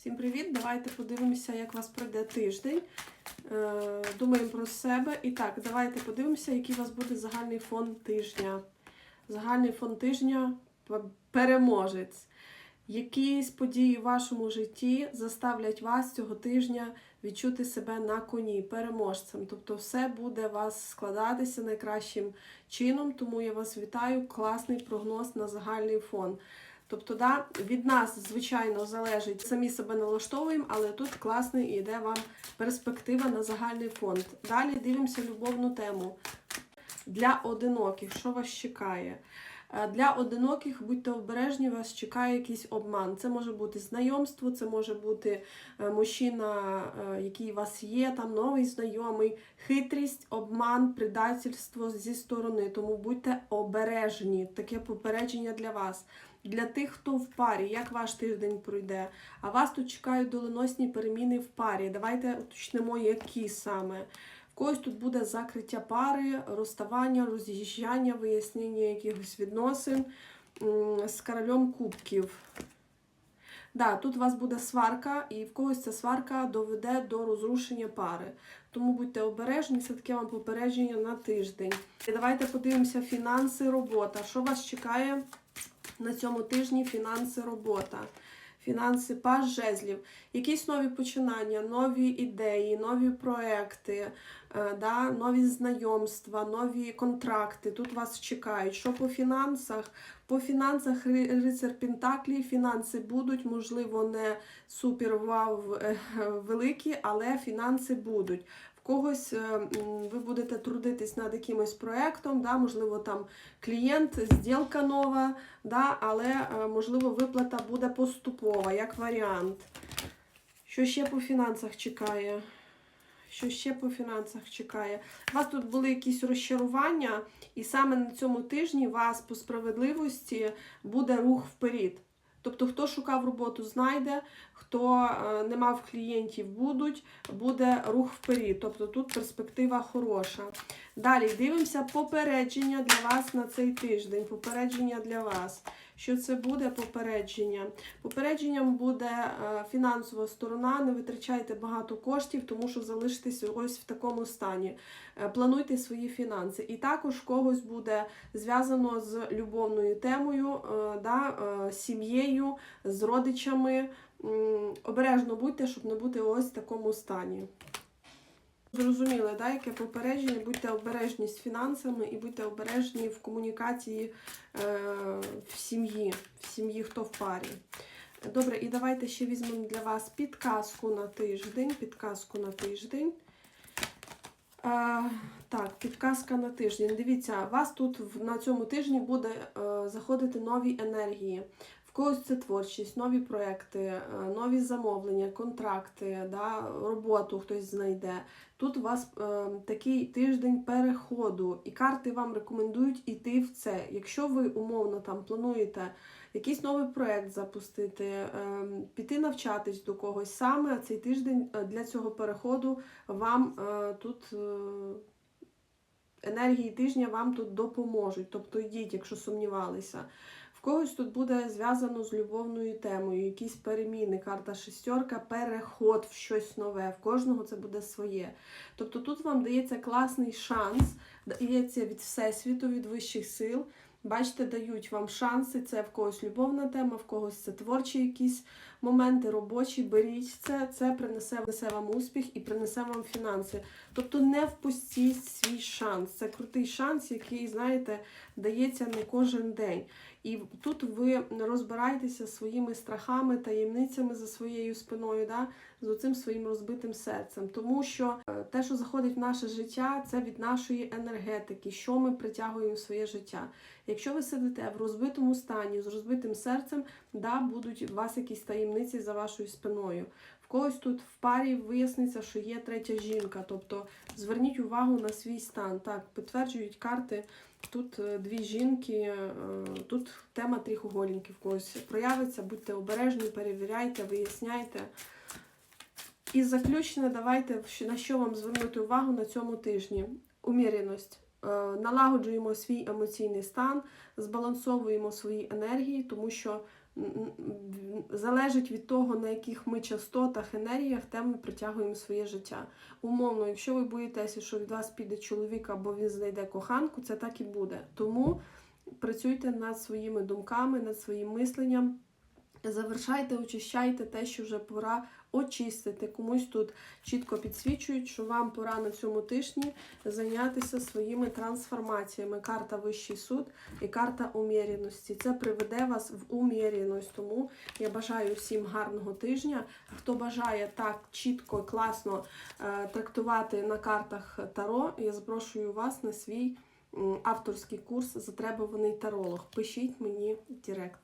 Всім привіт! Давайте подивимося, як вас пройде тиждень. Е, Думаємо про себе. І так, давайте подивимося, який у вас буде загальний фон тижня. Загальний фон тижня переможець. Якісь події в вашому житті заставлять вас цього тижня відчути себе на коні, переможцем. Тобто все буде вас складатися найкращим чином, тому я вас вітаю. Класний прогноз на загальний фон. Тобто, да, від нас, звичайно, залежить, самі себе налаштовуємо, але тут класний іде вам перспектива на загальний фонд. Далі дивимося любовну тему. Для одиноких, що вас чекає? Е, Для одиноких будьте обережні, вас чекає якийсь обман. Це може бути знайомство, це може бути е, мужчина, е, який у вас є, там новий знайомий, хитрість, обман, предательство зі сторони. Тому будьте обережні. Таке попередження для вас. Для тих, хто в парі, як ваш тиждень пройде. А вас тут чекають доленосні переміни в парі. Давайте уточнимо, які саме. Когось тут буде закриття пари, розставання, роз'їжджання, вияснення якихось відносин з королем кубків. Да, тут у вас буде сварка, і в когось ця сварка доведе до розрушення пари. Тому будьте обережні, це таке вам попередження на тиждень. І давайте подивимося фінанси, робота. Що вас чекає на цьому тижні? Фінанси, робота. Фінанси, паж жезлів, якісь нові починання, нові ідеї, нові проекти, е, да, нові знайомства, нові контракти. Тут вас чекають. Що по фінансах? По фінансах рицар Пентаклі фінанси будуть, можливо, не супер вау е, великі, але фінанси будуть. Когось е, ви будете трудитись над якимось проектом, да, можливо, там клієнт, зділка нова, да, але е, можливо виплата буде поступова, як варіант. Що ще по фінансах чекає? Що ще по фінансах чекає? У вас тут були якісь розчарування, і саме на цьому тижні вас по справедливості буде рух вперед. Тобто, хто шукав роботу, знайде, хто е, не мав клієнтів, будуть, буде рух вперед. Тобто тут перспектива хороша. Далі дивимося попередження для вас на цей тиждень. Попередження для вас. Що це буде попередження? Попередженням буде е, фінансова сторона. Не витрачайте багато коштів, тому що залишитесь ось в такому стані. Е, Плануйте свої фінанси. І також когось буде зв'язано з любовною темою, е, да, сім'єю, з родичами. Обережно будьте, щоб не бути ось в такому стані. Зрозуміли, да, яке попередження? Будьте обережні з фінансами і будьте обережні в комунікації е, в сім'ї, в сім'ї, хто в парі. Добре, і давайте ще візьмемо для вас підказку на тиждень. Підказку на тиждень. Е, так, підказка на тиждень. Дивіться, вас тут на цьому тижні буде е, заходити нові енергії. В когось це творчість, нові проекти, е, нові замовлення, контракти, да, роботу хтось знайде. Тут у вас е, такий тиждень переходу, і карти вам рекомендують іти в це. Якщо ви умовно там плануєте якийсь новий проект запустити, е, піти навчатись до когось, саме цей тиждень е, для цього переходу вам е, тут. е, Енергії тижня вам тут допоможуть, тобто йдіть, якщо сумнівалися. Когось тут буде зв'язано з любовною темою, якісь переміни, карта шестерка, переход в щось нове. В кожного це буде своє. Тобто тут вам дається класний шанс, дається від Всесвіту, від вищих сил. Бачите, дають вам шанси. Це в когось любовна тема, в когось це творчі якісь моменти, робочі. Беріть це, це принесе, принесе вам успіх і принесе вам фінанси. Тобто не впустіть свій шанс. Це крутий шанс, який, знаєте, дається не кожен день. І тут ви розбираєтеся своїми страхами, таємницями за своєю спиною, да? з оцим своїм розбитим серцем. Тому що е, те, що заходить в наше життя, це від нашої енергетики, що ми притягуємо в своє життя. Якщо ви сидите в розбитому стані з розбитим серцем, да, будуть у вас якісь таємниці за вашою спиною. Когось тут в парі виясниться, що є третя жінка. Тобто зверніть увагу на свій стан. Так, підтверджують карти. Тут е, дві жінки, е, тут тема трихугольників когось проявиться, будьте обережні, перевіряйте, виясняйте. І заключне, давайте на що вам звернути увагу на цьому тижні. Уміреність. Е, Налагоджуємо свій емоційний стан, збалансовуємо свої енергії, тому що залежить від того, на яких ми частотах, енергіях, те ми притягуємо своє життя. Умовно, якщо ви боїтеся, що від вас піде чоловік або він знайде коханку, це так і буде. Тому працюйте над своїми думками, над своїм мисленням. Завершайте, очищайте те, що вже пора очистити. Комусь тут чітко підсвічують, що вам пора на цьому тижні зайнятися своїми трансформаціями. Карта Вищий суд і карта уміряності. Це приведе вас в уміряність. Тому я бажаю всім гарного тижня. Хто бажає так чітко, класно е, трактувати на картах Таро, я запрошую вас на свій авторський курс Затребуваний таролог. Пишіть мені в Директ.